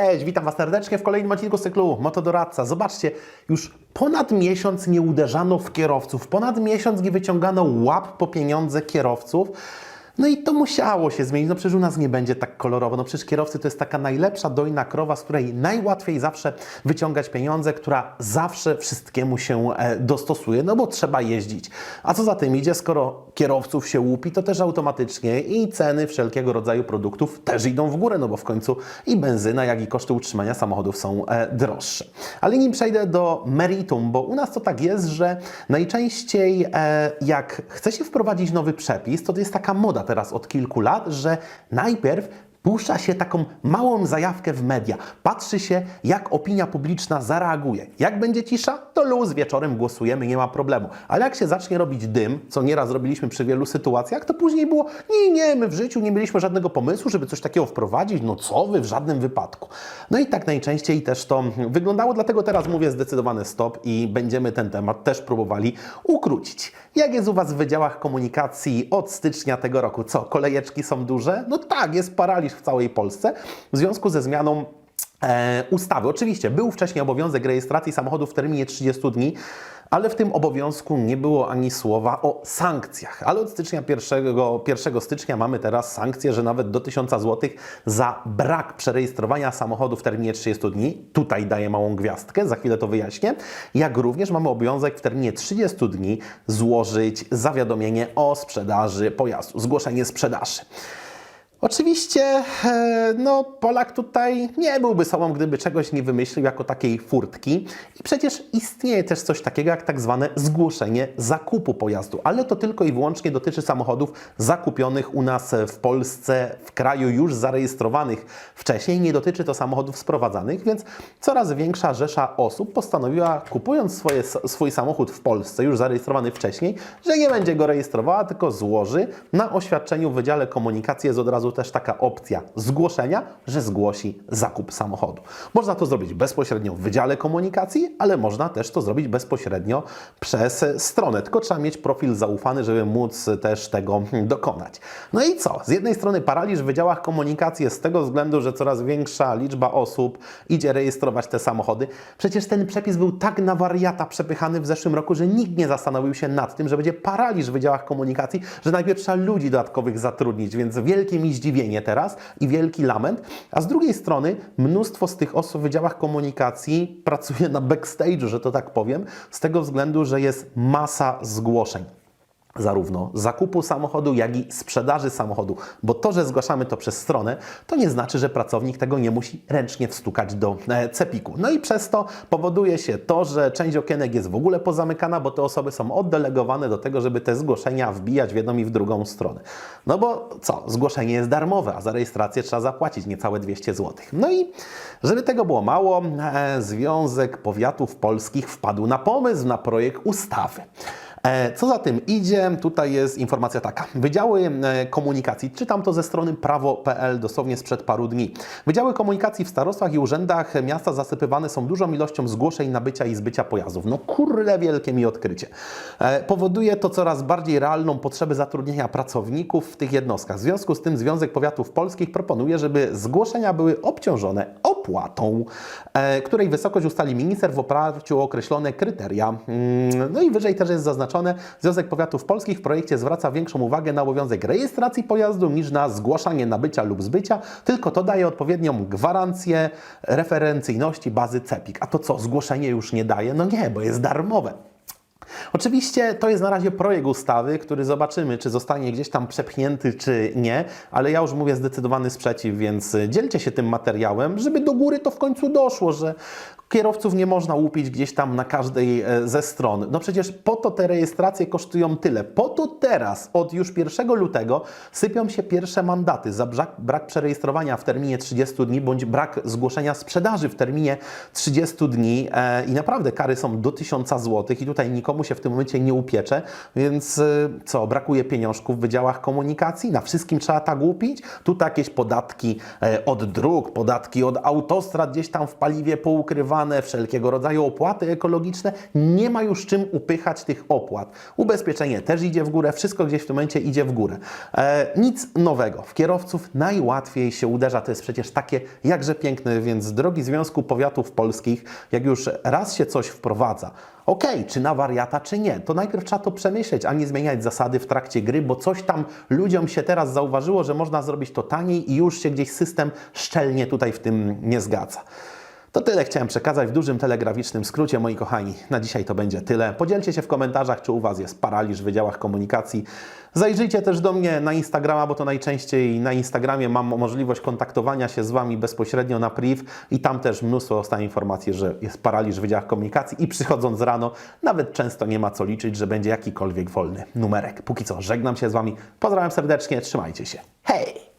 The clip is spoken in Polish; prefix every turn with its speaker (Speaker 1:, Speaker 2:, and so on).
Speaker 1: Cześć, witam Was serdecznie w kolejnym odcinku z cyklu Motodoradca. Zobaczcie, już ponad miesiąc nie uderzano w kierowców, ponad miesiąc nie wyciągano łap po pieniądze kierowców. No i to musiało się zmienić, no przecież u nas nie będzie tak kolorowo, no przecież kierowcy to jest taka najlepsza dojna krowa, z której najłatwiej zawsze wyciągać pieniądze, która zawsze wszystkiemu się e, dostosuje, no bo trzeba jeździć. A co za tym idzie, skoro kierowców się łupi, to też automatycznie i ceny wszelkiego rodzaju produktów też idą w górę, no bo w końcu i benzyna, jak i koszty utrzymania samochodów są e, droższe. Ale nim przejdę do meritum, bo u nas to tak jest, że najczęściej e, jak chce się wprowadzić nowy przepis, to to jest taka moda teraz od kilku lat, że najpierw puszcza się taką małą zajawkę w media. Patrzy się, jak opinia publiczna zareaguje. Jak będzie cisza, to luz, wieczorem głosujemy, nie ma problemu. Ale jak się zacznie robić dym, co nieraz robiliśmy przy wielu sytuacjach, to później było, nie, nie, my w życiu nie mieliśmy żadnego pomysłu, żeby coś takiego wprowadzić, no co wy, w żadnym wypadku. No i tak najczęściej też to wyglądało, dlatego teraz mówię zdecydowany stop i będziemy ten temat też próbowali ukrócić. Jak jest u Was w wydziałach komunikacji od stycznia tego roku? Co, kolejeczki są duże? No tak, jest paraliż w całej Polsce w związku ze zmianą e, ustawy. Oczywiście był wcześniej obowiązek rejestracji samochodów w terminie 30 dni, ale w tym obowiązku nie było ani słowa o sankcjach. Ale od stycznia 1, 1 stycznia mamy teraz sankcje, że nawet do 1000 zł za brak przerejestrowania samochodu w terminie 30 dni. Tutaj daję małą gwiazdkę, za chwilę to wyjaśnię. Jak również mamy obowiązek w terminie 30 dni złożyć zawiadomienie o sprzedaży pojazdu, zgłoszenie sprzedaży. Oczywiście, e, no, Polak tutaj nie byłby sobą, gdyby czegoś nie wymyślił jako takiej furtki. I przecież istnieje też coś takiego jak tak zwane zgłoszenie zakupu pojazdu, ale to tylko i wyłącznie dotyczy samochodów zakupionych u nas w Polsce, w kraju już zarejestrowanych wcześniej. Nie dotyczy to samochodów sprowadzanych, więc coraz większa rzesza osób postanowiła, kupując swoje, swój samochód w Polsce, już zarejestrowany wcześniej, że nie będzie go rejestrowała, tylko złoży na oświadczeniu w Wydziale Komunikacji jest od razu też taka opcja zgłoszenia, że zgłosi zakup samochodu. Można to zrobić bezpośrednio w Wydziale Komunikacji, ale można też to zrobić bezpośrednio przez stronę. Tylko trzeba mieć profil zaufany, żeby móc też tego dokonać. No i co? Z jednej strony paraliż w Wydziałach Komunikacji jest z tego względu, że coraz większa liczba osób idzie rejestrować te samochody. Przecież ten przepis był tak na wariata przepychany w zeszłym roku, że nikt nie zastanowił się nad tym, że będzie paraliż w Wydziałach Komunikacji, że najpierw trzeba ludzi dodatkowych zatrudnić, więc wielkie mi zdziwienie teraz i wielki lament. A z drugiej strony mnóstwo z tych osób w Wydziałach Komunikacji pracuje na backstage'u, że to tak powiem, z tego względu, że jest masa zgłoszeń zarówno zakupu samochodu, jak i sprzedaży samochodu, bo to, że zgłaszamy to przez stronę, to nie znaczy, że pracownik tego nie musi ręcznie wstukać do e, cepiku. No i przez to powoduje się to, że część okienek jest w ogóle pozamykana, bo te osoby są oddelegowane do tego, żeby te zgłoszenia wbijać w jedną i w drugą stronę. No bo co, zgłoszenie jest darmowe, a za rejestrację trzeba zapłacić niecałe 200 zł. No i żeby tego było mało, e, Związek Powiatów Polskich wpadł na pomysł na projekt ustawy. E, Co za tym idzie, tutaj jest informacja taka. Wydziały e, komunikacji, czytam to ze strony prawo.pl dosłownie sprzed paru dni. Wydziały komunikacji w starostwach i urzędach miasta zasypywane są dużą ilością zgłoszeń nabycia i zbycia pojazdów. No kurde wielkie mi odkrycie. E, Powoduje to coraz bardziej realną potrzebę zatrudnienia pracowników w tych jednostkach. W związku z tym Związek Powiatów Polskich proponuje, żeby zgłoszenia były obciążone opłatą, której wysokość ustali minister w oparciu o określone kryteria. Mm, No i wyżej też jest zaznaczone, Związek Powiatów Polskich w projekcie zwraca większą uwagę na obowiązek rejestracji pojazdu niż na zgłaszanie nabycia lub zbycia, tylko to daje odpowiednią gwarancję referencyjności bazy CEPIK. A to co, zgłoszenie już nie daje? No nie, bo jest darmowe. Oczywiście to jest na razie projekt ustawy, który zobaczymy, czy zostanie gdzieś tam przepchnięty, czy nie, ale ja już mówię zdecydowany sprzeciw, więc dzielcie się tym materiałem, żeby do góry to w końcu doszło, że kierowców nie można łupić gdzieś tam na każdej e, ze stron. No przecież po to te rejestracje kosztują tyle. Po to teraz, od już 1 lutego, sypią się pierwsze mandaty za brak, brak przerejestrowania w terminie 30 dni, bądź brak zgłoszenia sprzedaży w terminie 30 dni e, i naprawdę kary są do 1000 zł i tutaj nikomu się w tym momencie nie upiecze, więc e, co, brakuje pieniążków w wydziałach komunikacji? Na wszystkim trzeba tak łupić? Tu jakieś podatki od dróg, podatki od autostrad gdzieś tam w paliwie poukrywane, wszelkiego rodzaju opłaty ekologiczne, nie ma już czym upychać tych opłat. Ubezpieczenie też idzie w górę, wszystko gdzieś w tym momencie idzie w górę. E, nic nowego. W kierowców najłatwiej się uderza, to jest przecież takie jakże piękne, więc drogi Związku Powiatów Polskich, jak już raz się coś wprowadza, Okej, czy na wariata, czy nie, to najpierw trzeba to przemyśleć, a nie zmieniać zasady w trakcie gry, bo coś tam ludziom się teraz zauważyło, że można zrobić to taniej i już się gdzieś system szczelnie tutaj w tym nie zgadza. To tyle chciałem przekazać w dużym telegraficznym skrócie, moi kochani. Na dzisiaj to będzie tyle. Podzielcie się w komentarzach, czy u Was jest paraliż w wydziałach komunikacji. Zajrzyjcie też do mnie na Instagrama, bo to najczęściej na Instagramie mam możliwość kontaktowania się z Wami bezpośrednio na priv i tam też mnóstwo dostaję informacji, że jest paraliż w wydziałach komunikacji i przychodząc rano nawet często nie ma co liczyć, że będzie jakikolwiek wolny numerek. Póki co żegnam się z Wami, pozdrawiam serdecznie, trzymajcie się. Hej!